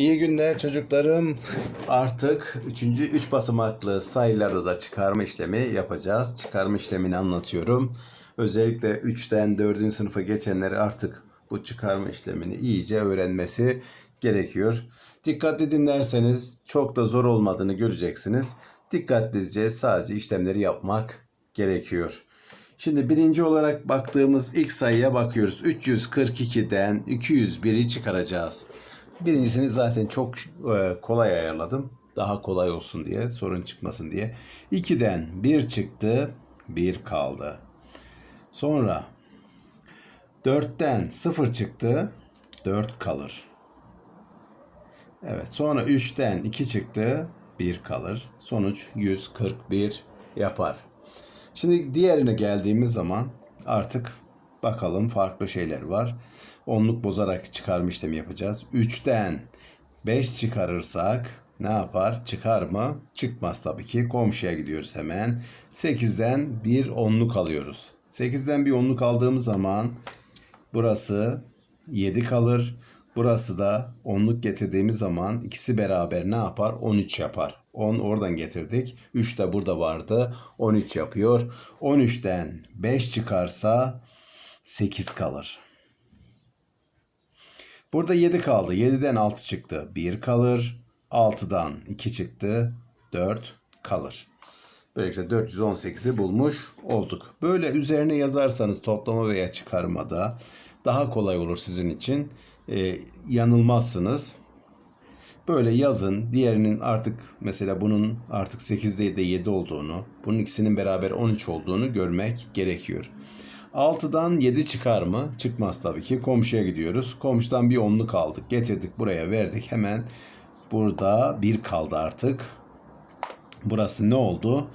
İyi günler çocuklarım. Artık 3. 3 basamaklı sayılarda da çıkarma işlemi yapacağız. Çıkarma işlemini anlatıyorum. Özellikle 3'ten 4. sınıfa geçenleri artık bu çıkarma işlemini iyice öğrenmesi gerekiyor. Dikkatli dinlerseniz çok da zor olmadığını göreceksiniz. Dikkatlice sadece işlemleri yapmak gerekiyor. Şimdi birinci olarak baktığımız ilk sayıya bakıyoruz. 342'den 201'i çıkaracağız. Birincisini zaten çok e, kolay ayarladım. Daha kolay olsun diye, sorun çıkmasın diye. 2'den 1 çıktı, 1 kaldı. Sonra 4'ten 0 çıktı, 4 kalır. Evet, sonra 3'ten 2 çıktı, 1 kalır. Sonuç 141 yapar. Şimdi diğerine geldiğimiz zaman artık bakalım farklı şeyler var. Onluk bozarak çıkarma işlemi yapacağız. 3'ten 5 çıkarırsak ne yapar? Çıkar mı? Çıkmaz tabii ki. Komşuya gidiyoruz hemen. 8'den bir onluk alıyoruz. 8'den bir onluk aldığımız zaman burası 7 kalır. Burası da onluk getirdiğimiz zaman ikisi beraber ne yapar? 13 yapar. 10 oradan getirdik. 3 de burada vardı. 13 yapıyor. 13'ten 5 çıkarsa 8 kalır. Burada 7 kaldı. 7'den 6 çıktı. 1 kalır. 6'dan 2 çıktı. 4 kalır. Böylelikle 418'i bulmuş olduk. Böyle üzerine yazarsanız toplama veya çıkarmada daha kolay olur sizin için. Ee, yanılmazsınız. Böyle yazın. Diğerinin artık mesela bunun artık 8'de de 7 olduğunu, bunun ikisinin beraber 13 olduğunu görmek gerekiyor. 6'dan 7 çıkar mı? Çıkmaz tabii ki. Komşuya gidiyoruz. Komşudan bir onluk aldık. Getirdik buraya verdik. Hemen burada 1 kaldı artık. Burası ne oldu?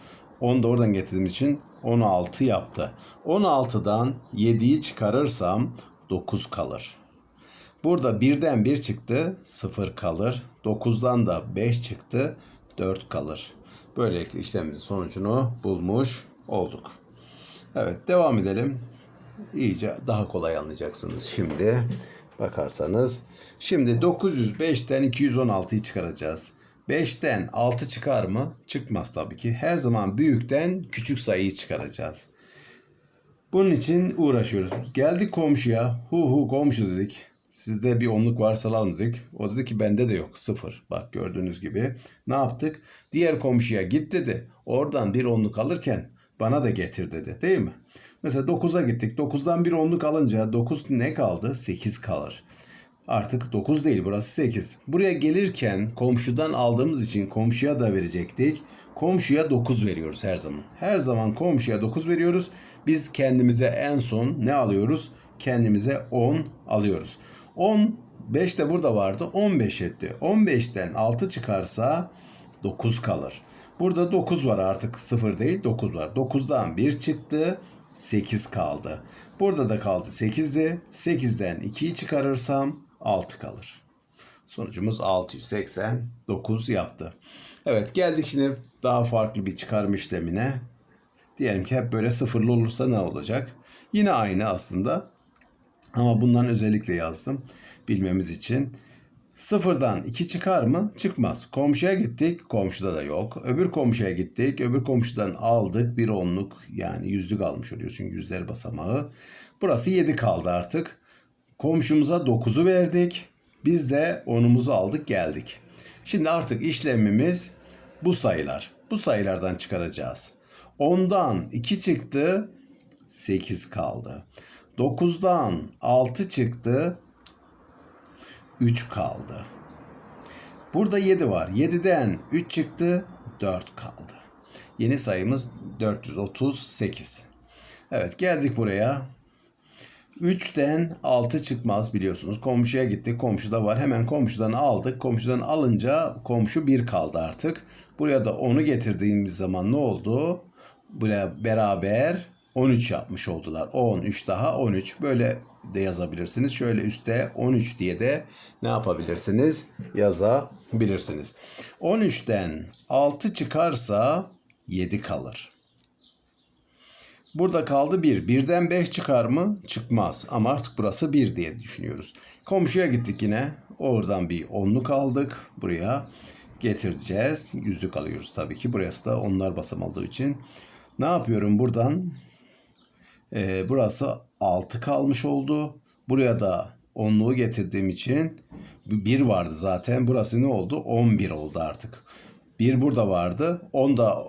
10 da oradan getirdiğim için 16 yaptı. 16'dan 7'yi çıkarırsam 9 kalır. Burada birden 1 çıktı 0 kalır. 9'dan da 5 çıktı 4 kalır. Böylelikle işlemimizin sonucunu bulmuş olduk. Evet devam edelim. İyice daha kolay anlayacaksınız şimdi. Bakarsanız. Şimdi 905'ten 216'yı çıkaracağız. 5'ten 6 çıkar mı? Çıkmaz tabii ki. Her zaman büyükten küçük sayıyı çıkaracağız. Bunun için uğraşıyoruz. Geldik komşuya. Hu hu komşu dedik. Sizde bir onluk varsa alalım dedik. O dedi ki bende de yok. Sıfır. Bak gördüğünüz gibi. Ne yaptık? Diğer komşuya git dedi. Oradan bir onluk alırken bana da getir dedi. Değil mi? Mesela 9'a gittik. 9'dan bir onluk alınca 9 ne kaldı? 8 kalır. Artık 9 değil burası 8. Buraya gelirken komşudan aldığımız için komşuya da verecektik. Komşuya 9 veriyoruz her zaman. Her zaman komşuya 9 veriyoruz. Biz kendimize en son ne alıyoruz? Kendimize 10 alıyoruz. 10 5 de burada vardı. 15 etti. 15'ten 6 çıkarsa 9 kalır. Burada 9 var artık 0 değil 9 var. 9'dan 1 çıktı 8 kaldı. Burada da kaldı 8'di. 8'den 2'yi çıkarırsam 6 kalır. Sonucumuz 689 yaptı. Evet geldik şimdi daha farklı bir çıkarma işlemine. Diyelim ki hep böyle sıfırlı olursa ne olacak? Yine aynı aslında. Ama bundan özellikle yazdım. Bilmemiz için. Sıfırdan 2 çıkar mı? Çıkmaz. Komşuya gittik. Komşuda da yok. Öbür komşuya gittik. Öbür komşudan aldık. Bir onluk yani yüzlük almış oluyor. Çünkü yüzler basamağı. Burası 7 kaldı artık. Komşumuza 9'u verdik. Biz de 10'umuzu aldık geldik. Şimdi artık işlemimiz bu sayılar. Bu sayılardan çıkaracağız. 10'dan 2 çıktı. 8 kaldı. 9'dan 6 çıktı. 3 kaldı. Burada 7 var. 7'den 3 çıktı. 4 kaldı. Yeni sayımız 438. Evet geldik buraya. 3'ten 6 çıkmaz biliyorsunuz. Komşuya gittik. Komşuda var. Hemen komşudan aldık. Komşudan alınca komşu 1 kaldı artık. Buraya da onu getirdiğimiz zaman ne oldu? Buraya beraber 13 yapmış oldular. 10, 3 daha 13. Böyle de yazabilirsiniz. Şöyle üstte 13 diye de ne yapabilirsiniz? Yazabilirsiniz. 13'ten 6 çıkarsa 7 kalır. Burada kaldı 1. 1'den 5 çıkar mı? Çıkmaz. Ama artık burası 1 diye düşünüyoruz. Komşuya gittik yine. Oradan bir onluk aldık. Buraya getireceğiz. Yüzlük alıyoruz tabii ki. Burası da onlar basam olduğu için. Ne yapıyorum buradan? Ee, burası 6 kalmış oldu. Buraya da onluğu getirdiğim için 1 vardı zaten. Burası ne oldu? 11 oldu artık. 1 burada vardı. 10 da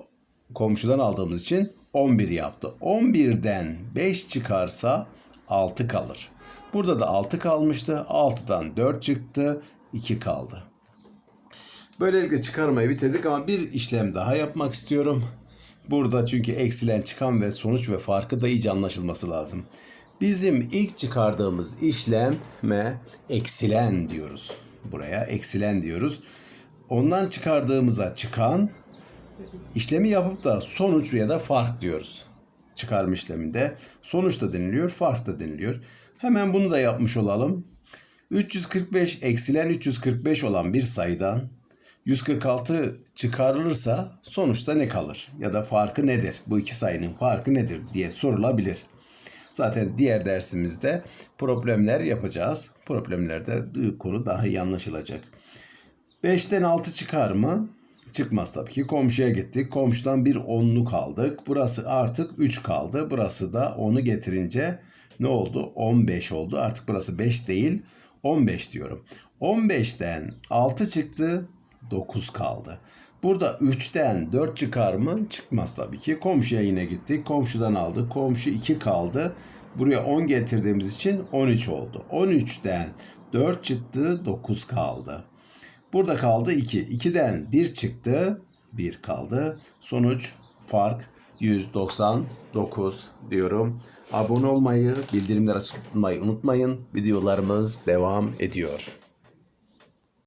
komşudan aldığımız için 11 yaptı. 11'den 5 çıkarsa 6 kalır. Burada da 6 kalmıştı. 6'dan 4 çıktı. 2 kaldı. Böylelikle çıkarmayı bitirdik ama bir işlem daha yapmak istiyorum. Burada çünkü eksilen çıkan ve sonuç ve farkı da iyice anlaşılması lazım. Bizim ilk çıkardığımız işleme eksilen diyoruz. Buraya eksilen diyoruz. Ondan çıkardığımıza çıkan işlemi yapıp da sonuç ya da fark diyoruz. Çıkarma işleminde sonuç da deniliyor, fark da deniliyor. Hemen bunu da yapmış olalım. 345 eksilen 345 olan bir sayıdan 146 çıkarılırsa sonuçta ne kalır? Ya da farkı nedir? Bu iki sayının farkı nedir diye sorulabilir. Zaten diğer dersimizde problemler yapacağız. Problemlerde konu daha iyi anlaşılacak. 5'ten 6 çıkar mı? Çıkmaz tabii ki. Komşuya gittik. Komşudan bir onluk aldık. Burası artık 3 kaldı. Burası da 10'u getirince ne oldu? 15 oldu. Artık burası 5 değil. 15 diyorum. 15'ten 6 çıktı. 9 kaldı. Burada 3'ten 4 çıkar mı? Çıkmaz tabii ki. Komşuya yine gittik. Komşudan aldık. Komşu 2 kaldı. Buraya 10 getirdiğimiz için 13 oldu. 13'ten 4 çıktı. 9 kaldı. Burada kaldı 2. 2'den 1 çıktı. 1 kaldı. Sonuç fark 199 diyorum. Abone olmayı, bildirimleri açmayı unutmayın. Videolarımız devam ediyor.